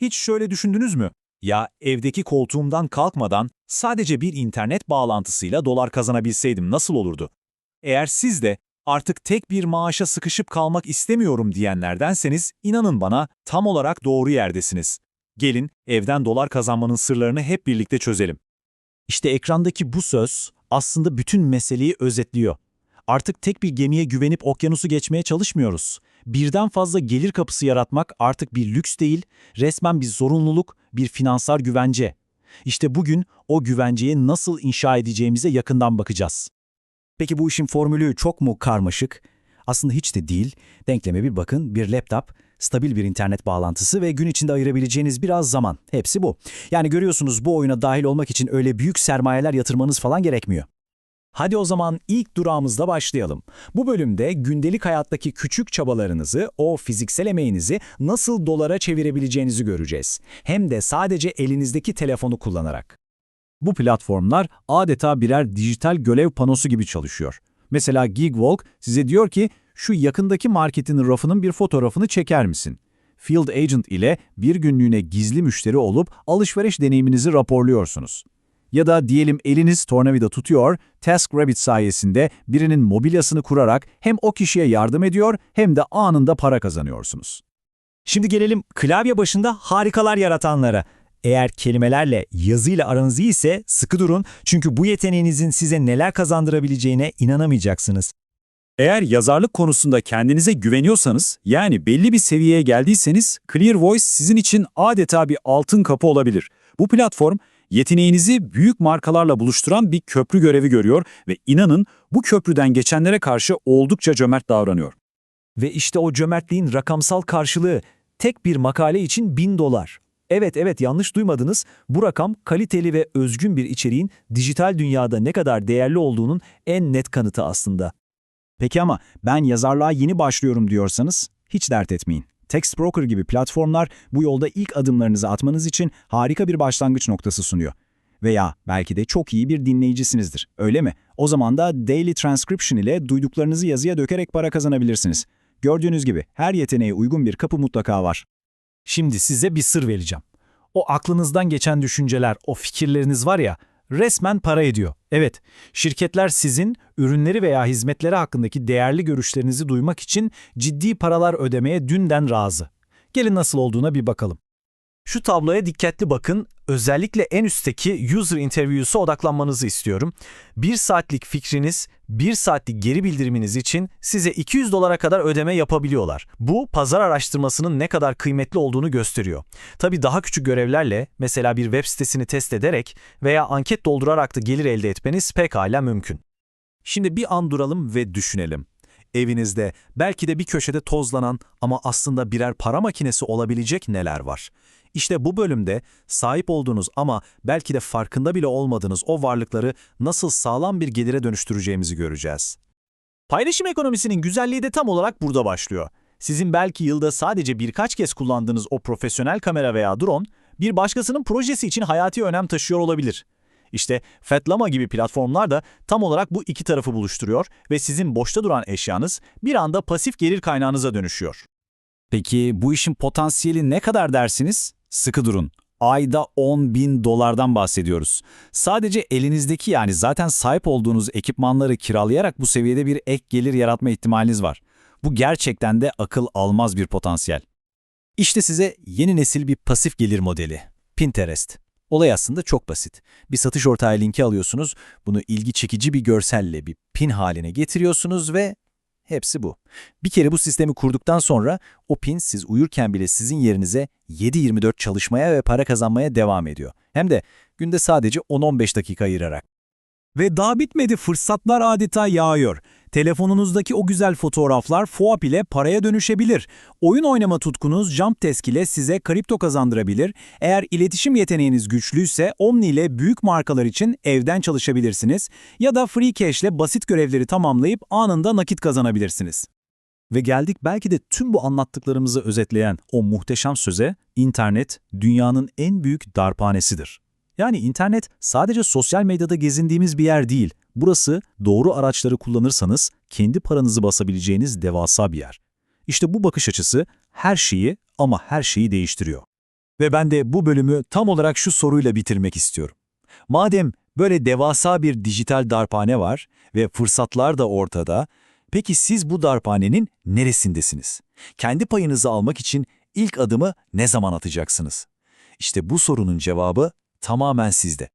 Hiç şöyle düşündünüz mü? Ya evdeki koltuğumdan kalkmadan sadece bir internet bağlantısıyla dolar kazanabilseydim nasıl olurdu? Eğer siz de artık tek bir maaşa sıkışıp kalmak istemiyorum diyenlerdenseniz inanın bana tam olarak doğru yerdesiniz. Gelin evden dolar kazanmanın sırlarını hep birlikte çözelim. İşte ekrandaki bu söz aslında bütün meseleyi özetliyor. Artık tek bir gemiye güvenip okyanusu geçmeye çalışmıyoruz. Birden fazla gelir kapısı yaratmak artık bir lüks değil, resmen bir zorunluluk, bir finansal güvence. İşte bugün o güvenceyi nasıl inşa edeceğimize yakından bakacağız. Peki bu işin formülü çok mu karmaşık? Aslında hiç de değil. Denkleme bir bakın, bir laptop, stabil bir internet bağlantısı ve gün içinde ayırabileceğiniz biraz zaman. Hepsi bu. Yani görüyorsunuz bu oyuna dahil olmak için öyle büyük sermayeler yatırmanız falan gerekmiyor. Hadi o zaman ilk durağımızda başlayalım. Bu bölümde gündelik hayattaki küçük çabalarınızı, o fiziksel emeğinizi nasıl dolara çevirebileceğinizi göreceğiz. Hem de sadece elinizdeki telefonu kullanarak. Bu platformlar adeta birer dijital görev panosu gibi çalışıyor. Mesela Gigwalk size diyor ki, şu yakındaki marketin rafının bir fotoğrafını çeker misin? Field Agent ile bir günlüğüne gizli müşteri olup alışveriş deneyiminizi raporluyorsunuz. Ya da diyelim eliniz tornavida tutuyor, TaskRabbit sayesinde birinin mobilyasını kurarak hem o kişiye yardım ediyor hem de anında para kazanıyorsunuz. Şimdi gelelim klavye başında harikalar yaratanlara. Eğer kelimelerle, yazıyla aranız iyi sıkı durun çünkü bu yeteneğinizin size neler kazandırabileceğine inanamayacaksınız. Eğer yazarlık konusunda kendinize güveniyorsanız, yani belli bir seviyeye geldiyseniz, Clear Voice sizin için adeta bir altın kapı olabilir. Bu platform, yeteneğinizi büyük markalarla buluşturan bir köprü görevi görüyor ve inanın bu köprüden geçenlere karşı oldukça cömert davranıyor. Ve işte o cömertliğin rakamsal karşılığı tek bir makale için 1000 dolar. Evet evet yanlış duymadınız. Bu rakam kaliteli ve özgün bir içeriğin dijital dünyada ne kadar değerli olduğunun en net kanıtı aslında. Peki ama ben yazarlığa yeni başlıyorum diyorsanız hiç dert etmeyin. Textbroker gibi platformlar bu yolda ilk adımlarınızı atmanız için harika bir başlangıç noktası sunuyor. Veya belki de çok iyi bir dinleyicisinizdir. Öyle mi? O zaman da Daily Transcription ile duyduklarınızı yazıya dökerek para kazanabilirsiniz. Gördüğünüz gibi her yeteneğe uygun bir kapı mutlaka var. Şimdi size bir sır vereceğim. O aklınızdan geçen düşünceler, o fikirleriniz var ya, resmen para ediyor. Evet, şirketler sizin ürünleri veya hizmetleri hakkındaki değerli görüşlerinizi duymak için ciddi paralar ödemeye dünden razı. Gelin nasıl olduğuna bir bakalım. Şu tabloya dikkatli bakın. Özellikle en üstteki user interview'sa odaklanmanızı istiyorum. Bir saatlik fikriniz, bir saatlik geri bildiriminiz için size 200 dolara kadar ödeme yapabiliyorlar. Bu pazar araştırmasının ne kadar kıymetli olduğunu gösteriyor. Tabii daha küçük görevlerle, mesela bir web sitesini test ederek veya anket doldurarak da gelir elde etmeniz pekala mümkün. Şimdi bir an duralım ve düşünelim. Evinizde belki de bir köşede tozlanan ama aslında birer para makinesi olabilecek neler var? İşte bu bölümde sahip olduğunuz ama belki de farkında bile olmadığınız o varlıkları nasıl sağlam bir gelire dönüştüreceğimizi göreceğiz. Paylaşım ekonomisinin güzelliği de tam olarak burada başlıyor. Sizin belki yılda sadece birkaç kez kullandığınız o profesyonel kamera veya drone, bir başkasının projesi için hayati önem taşıyor olabilir. İşte Fatlama gibi platformlar da tam olarak bu iki tarafı buluşturuyor ve sizin boşta duran eşyanız bir anda pasif gelir kaynağınıza dönüşüyor. Peki bu işin potansiyeli ne kadar dersiniz? Sıkı durun. Ayda 10 bin dolardan bahsediyoruz. Sadece elinizdeki yani zaten sahip olduğunuz ekipmanları kiralayarak bu seviyede bir ek gelir yaratma ihtimaliniz var. Bu gerçekten de akıl almaz bir potansiyel. İşte size yeni nesil bir pasif gelir modeli. Pinterest. Olay aslında çok basit. Bir satış ortağı linki alıyorsunuz, bunu ilgi çekici bir görselle bir pin haline getiriyorsunuz ve hepsi bu. Bir kere bu sistemi kurduktan sonra o pin siz uyurken bile sizin yerinize 7-24 çalışmaya ve para kazanmaya devam ediyor. Hem de günde sadece 10-15 dakika ayırarak. Ve daha bitmedi fırsatlar adeta yağıyor. Telefonunuzdaki o güzel fotoğraflar FOAP ile paraya dönüşebilir. Oyun oynama tutkunuz Jump Desk ile size kripto kazandırabilir. Eğer iletişim yeteneğiniz güçlüyse Omni ile büyük markalar için evden çalışabilirsiniz. Ya da Free Cash ile basit görevleri tamamlayıp anında nakit kazanabilirsiniz. Ve geldik belki de tüm bu anlattıklarımızı özetleyen o muhteşem söze, internet dünyanın en büyük darphanesidir. Yani internet sadece sosyal medyada gezindiğimiz bir yer değil. Burası doğru araçları kullanırsanız kendi paranızı basabileceğiniz devasa bir yer. İşte bu bakış açısı her şeyi ama her şeyi değiştiriyor. Ve ben de bu bölümü tam olarak şu soruyla bitirmek istiyorum. Madem böyle devasa bir dijital darphane var ve fırsatlar da ortada, peki siz bu darphanenin neresindesiniz? Kendi payınızı almak için ilk adımı ne zaman atacaksınız? İşte bu sorunun cevabı tamamen sizde.